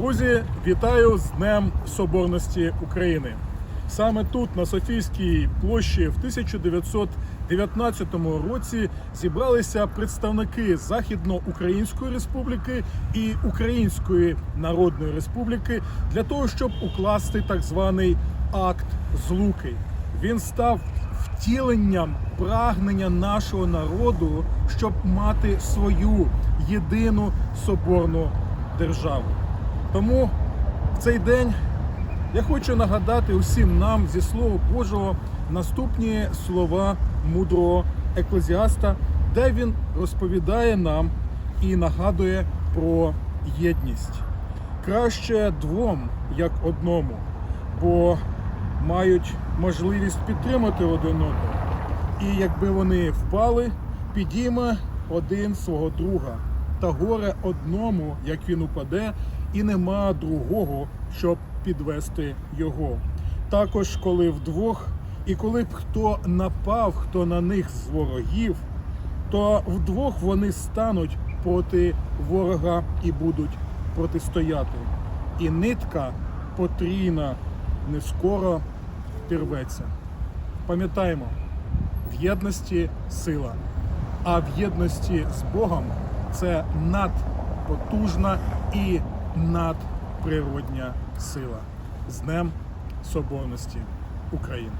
Друзі, вітаю з Днем Соборності України. Саме тут, на Софійській площі, в 1919 році зібралися представники Західноукраїнської Республіки і Української Народної Республіки для того, щоб укласти так званий акт злуки. Він став втіленням прагнення нашого народу, щоб мати свою єдину соборну державу. Тому в цей день я хочу нагадати усім нам зі Слова Божого наступні слова мудрого еклезіаста, де він розповідає нам і нагадує про єдність. Краще двом, як одному, бо мають можливість підтримати один одного. І якби вони впали, підійме один свого друга. Та горе одному, як він упаде, і нема другого, щоб підвести його. Також, коли вдвох, і коли б хто напав, хто на них з ворогів, то вдвох вони стануть проти ворога і будуть протистояти. І нитка потрійна не скоро впірветься. Пам'ятаємо, в єдності сила, а в єдності з Богом це надпотужна і надприродня сила. З Днем Соборності України.